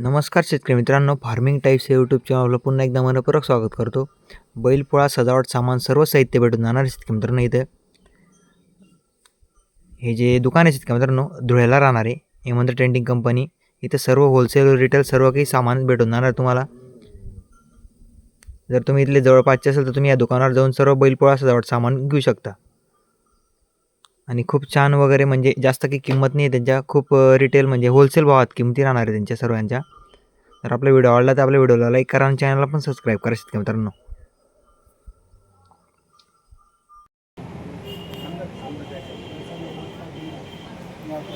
नमस्कार शेतकरी मित्रांनो फार्मिंग टाईप्स हे यूट्यूब चॅनलला पुन्हा एकदा मनपूर्वक स्वागत करतो. बैलपोळा सजावट सामान सर्व साहित्य भेटून जाणार शेतकरी मित्रांनो इथे. हे जे दुकान आहे शेतकरी मित्रांनो धुळ्याला राहणार आहे. हेमंत ट्रेंडिंग कंपनी इथे सर्व होलसेल रिटेल सर्व काही सामान भेटून जाणार तुम्हाला. जर तुम्ही इथले जवळपासचे असेल तर तुम्ही या दुकानावर जाऊन सर्व बैलपोळा सजावट सामान घेऊ शकता. आणि खूप छान वगैरे म्हणजे जास्त काही किंमत नाही आहे त्यांच्या. खूप रिटेल म्हणजे होलसेल भावात किमती राहणार आहे त्यांच्या सर्वांच्या. तर आपला व्हिडिओ आवडला तर आपल्या व्हिडिओला लाईक करा आणि चॅनलला पण सबस्क्राईब करा शेतकरी मित्रांनो.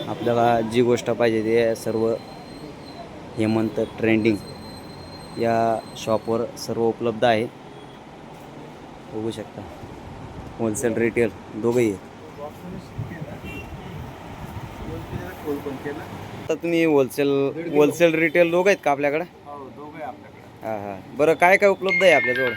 आपल्याला जी गोष्ट पाहिजे ते सर्व हेमंत ट्रेंडिंग या शॉपवर सर्व उपलब्ध आहे. बघू शकता. होलसेल रिटेल दोघंही आहेत. आता तुम्ही होलसेल होलसेल रिटेल दोघं आहेत का आपल्याकडे? हां हां. बरं काय काय उपलब्ध आहे आपल्याजवळ?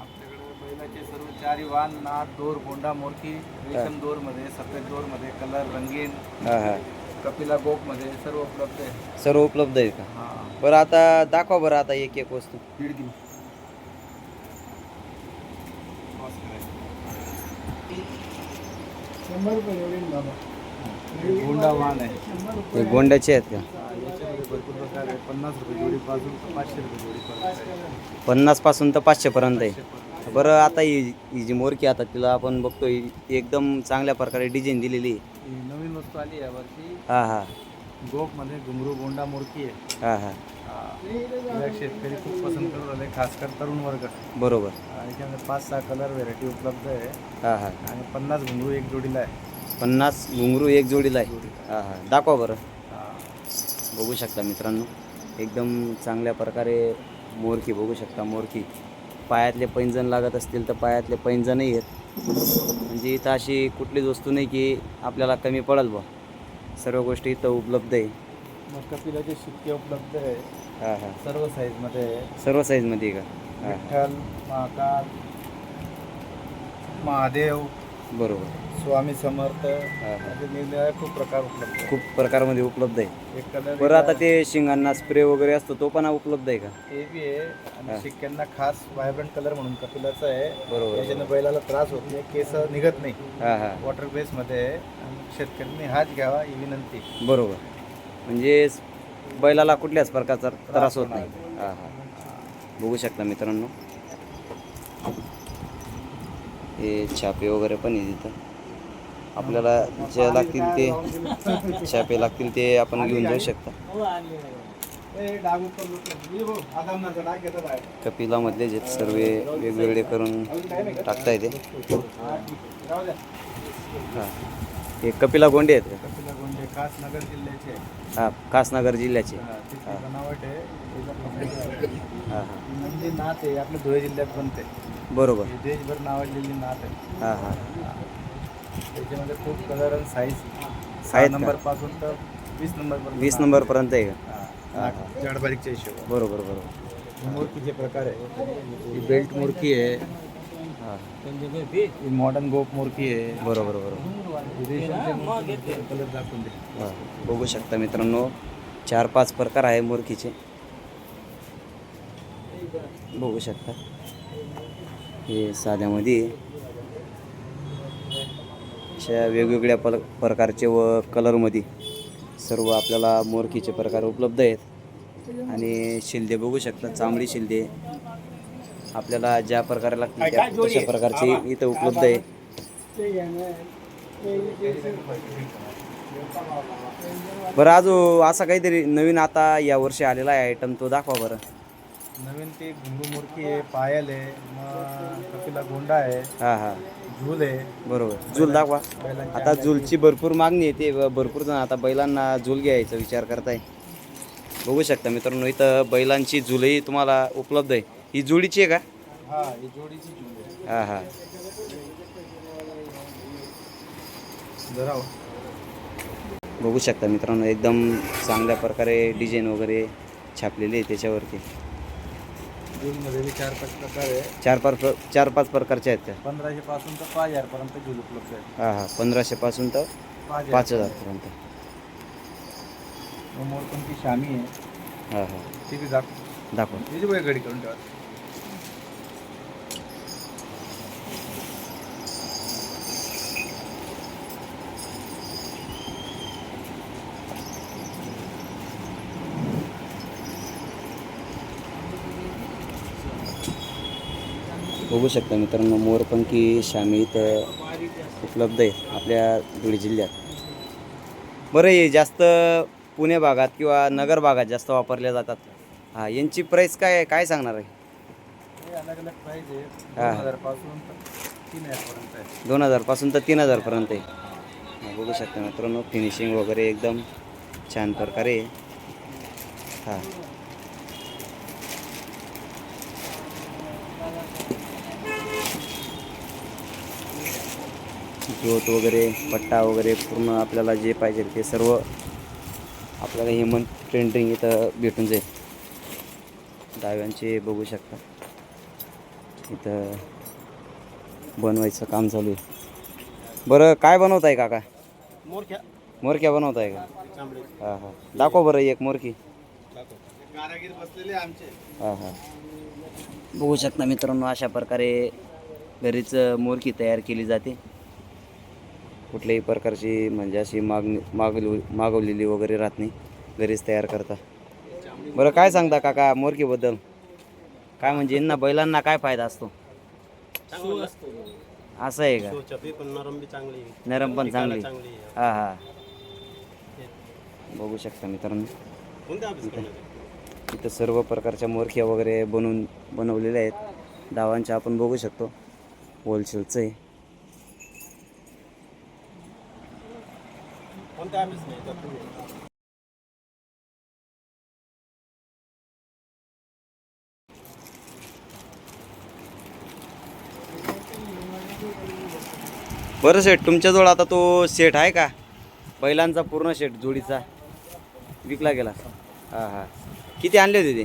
आपल्याकडे बैलाचे सर्व चारी वान नाद दोर गोंडा मोरकी रेशम दोरमध्ये सफेद दोरमध्ये कलर रंगीन हां हां. कपिला गोपमध्ये सर्व उपलब्ध आहे. सर्व उपलब्ध आहे का? हा. बरं आता दाखवा बरं आता एक एक वस्तू. दीड किलो. गोंडा वान हे गोंड्याचे आहेत का हा, पन्नास जोडीपासून तर पाचशे जोडीपर्यंत आहे. पन्नासपासून तर पाचशेपर्यंत आहे. बरं आता ही ही जी मोरकी आता तिला आपण बघतोय ती एकदम चांगल्या प्रकारे डिझाईन दिलेली आहे. ही नवीन वस्तू आली वरती हां हां. गोपमध्ये घुमरू गोंडा मोरकी आहे. हां हां. शेतकरी खूप पसंत करू राहिले खासकर तरुण वर्ग. बरोबर. आणि त्यामध्ये पाच सहा कलर व्हेरायटी उपलब्ध आहे. हां हां. आणि पन्नास घुंगरू एक जोडीला आहे. पन्नास घुंगरू एक जोडीला आहे. हां हां. दाखवा बरं. बघू शकता मित्रांनो. एकदम चांगल्या प्रकारे मोरकी बघू शकता मोरकी. पायातले पैंजण लागत असतील तर पायातले पैंजणही आहेत. म्हणजे इथं अशी कुठलीच वस्तू नाही की आपल्याला कमी पडेल बा सर्व गोष्टी इथं उपलब्ध आहे. मग कपिलाचे शिक्के उपलब्ध आहे हां हां. सर्व साईजमध्ये आहे सर्व साईजमध्ये आहे का? हां विठ्ठल महाकाल महादेव बरोबर. स्वामी समर्थ हां हां. असे निरनिराळे खूप प्रकार उपलब्ध आहे खूप प्रकारमध्ये उपलब्ध आहे. एक कलर बरं आता ते शिंगांना स्प्रे वगैरे असतो तो पण उपलब्ध आहे का? ते बी आहे हा. आणि शिक्क्यांना खास व्हायब्रंट कलर म्हणून कपिलाचा आहे. बरोबर याच्यानं बैलाला त्रास होत नाही केस निघत नाही. हां हां. वॉटर बेसमध्ये आहे. आणि शेतकऱ्यांनी हात घ्यावा ही विनंती. बरोबर. म्हणजे बैलाला कुठल्याच प्रकारचा त्रास होत नाही. हां हां. बघू शकता मित्रांनो. हे छापे वगैरे पण आहे तिथं. आपल्याला जे लागतील ते छापे लागतील ते आपण घेऊन जाऊ शकता. कपिलामधले जे सर्व वेगवेगळे करून टाकता येते. हां. हे कपिला गोंडे आहेत का? कपिला गोंडे खास नगर जिल्ह्याचे आहे. हां खासनगर जिल्ह्याचे. हा, बनावट आहे हां हां नंदी नाथ आहे आपल्या धुळे जिल्ह्यात बनते बरोबर. देशभर नावाजलेली नाथ आहे. हां हां. त्याच्यामध्ये खूप कलर आणि साईज सहा आहेत का? नंबरपासून तर वीस नंबर पर्यंत वीस नंबरपर्यंत आहे का? जडबारीकच्या हिशोब बरोबर बरोबर. मूर्तीचे प्रकार आहे ही बेल्ट मुरकी आहे हां. मॉडर्न गोप मुरकी आहे. बरोबर बरोबर. ही. बघू शकता मित्रांनो चार पाच प्रकार आहे मुरकीचे बघू शकता. हे साध्यामध्ये. अशा वेगवेगळ्या पल प्रकारचे व कलरमध्ये सर्व आपल्याला मोरकीचे प्रकार उपलब्ध आहेत. आणि शिंदे बघू शकता चांबडी शिंदे. आपल्याला ज्या प्रकारे लागतील त्या तशा प्रकारचे इथं उपलब्ध आहे. बरं अजून असा काहीतरी नवीन आता या वर्षी आलेला आहे आयटम तो दाखवा बरं. नवीन ते घुंगू मुरकी आहे पायल आहे मग कपिला गोंडा आहे हां हां. झूल आहे. बरोबर. झूल दाखवा. आता झूलची भरपूर मागणी येते व भरपूर जण आता बैलांना झूल घ्यायचा विचार करताय. बघू शकता मित्रांनो इथं बैलांची झुलही तुम्हाला उपलब्ध आहे. ही जोडीची आहे का? हा ही आहे बघू शकता मित्रांनो एकदम चांगल्या प्रकारे डिझाईन वगैरे छापलेली आहे त्याच्यावरती. चार पाच प्रकार आहे. चार पाच प्र चार पाच प्रकारचे आहेत पंधराशे पासून तर पाच हजार पर्यंत झूल उपलब्ध आहे हां हां. पंधराशेपासून तर पाच हजारपर्यंत. मोरपंखी शामी आहे. हां हां. ती बी दाखव. दाखव. गडी करून ठेवा. बघू शकता मित्रांनो मोरपंखी शामी इथं उपलब्ध आहे आपल्या धुळे जिल्ह्यात. बरं हे जास्त पुणे भागात किंवा नगर भागात जास्त वापरल्या जातात. हां यांची प्राईस काय आहे? काय सांगणार आहे. दोन हजारपासून तर तीन हजारपर्यंत आहे. बघू शकता मित्रांनो फिनिशिंग वगैरे एकदम छान प्रकारे. हां. ज्योत वगैरे पट्टा वगैरे पूर्ण आपल्याला जे पाहिजे ते सर्व आपल्याला हेमंत प्रिंटिंग इथं भेटून जाईल. डाव्यांचे बघू शकता. इथं बनवायचं काम चालू आहे. बरं काय बनवत आहे काका? मोरख्या मोरक्या बनवत आहे का हां हां. दाखव बरं एक मोरकी. आमचे. हां हां. बघू शकता मित्रांनो अशा प्रकारे घरीच मोरकी तयार केली जाते. कुठल्याही प्रकारची म्हणजे अशी मागणी मागली मागवलेली वगैरे राहत नाही. घरीच तयार करता. बरं काय सांगता काका मोरकीबद्दल काय म्हणजे यांना बैलांना काय फायदा असतो? असं आहे का? नरम पण चांगली. हा हां. हां बघू शकता मित्रांनो. इथं सर्व प्रकारच्या मोरख्या वगैरे बनवून बनवलेल्या आहेत. डावांच्या आपण बघू शकतो. होलसेलचं आहे. कोणत्या ऑफिस नाही बरं सेट तुमच्याजवळ आता तो सेट आहे का? बैलांचा पूर्ण सेट जोडीचा. विकला गेला. हां हां. किती आणले होते ते?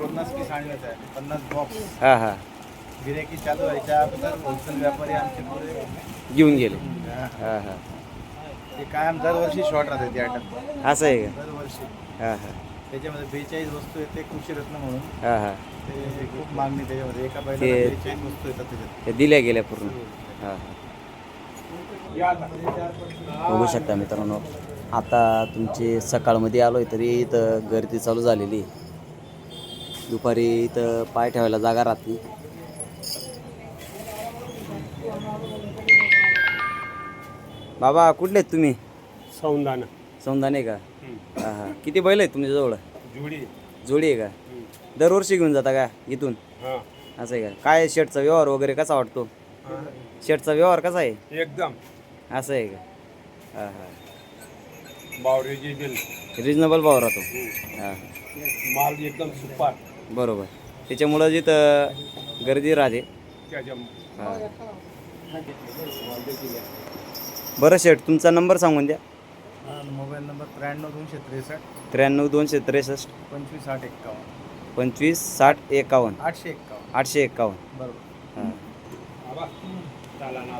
पन्नास पीस आहे पन्नास बॉक्स हां हां. गिरेकी चालू व्हायच्या अगोदर होलसेल व्यापारी आमचे घेऊन गेले. हां हां. ते कायम दरवर्षी शॉर्ट राहते ते आयटम असं आहे का? दरवर्षी. हां हां. त्याच्यामध्ये बेचाळीस वस्तू आहेत ते कृषी रत्न म्हणून. हां हां. ते खूप मागणी त्याच्यामध्ये. एका बैलाला ते- बेचाळीस वस्तू येतात त्याच्यात. ते दिल्या गेल्या पूर्ण. हां हां. बघू शकता मित्रांनो आता तुमची सकाळमध्ये आलो आहे तरी इथं गर्दी चालू झालेली आहे. दुपारी इथं पाय ठेवायला जागा राहत नाही. बाबा कुठले आहेत तुम्ही? सौंदाना. सौंदाने का? हां हां. किती बैल आहेत तुमच्याजवळ जुडी. जोडी आहे का? दरवर्षी घेऊन जाता का इथून? हां. असं आहे का? काय शेटचा व्यवहार वगैरे कसा वाटतो? शेटचा व्यवहार कसा आहे? एकदम. असं आहे का? हां हां. बावरेजी बिल रिजनेबल भाव राहतो. हां. माल एकदम सुपर. बरोबर. त्याच्यामुळं जिथं गर्दी राहते. त्याच्या हां. बरं शेट तुमचा नंबर सांगून द्या. मोबाईल नंबर त्र्याण्णव दोनशे त्रेसष्ट. त्र्याण्णव दोनशे त्रेसष्ट. पंचवीस आठ एक्कावन्न. पंचवीस साठ एकावन्न. आठशे एक्कावन्न. आठशे एकावन्न. बरोबर. हां. चला ना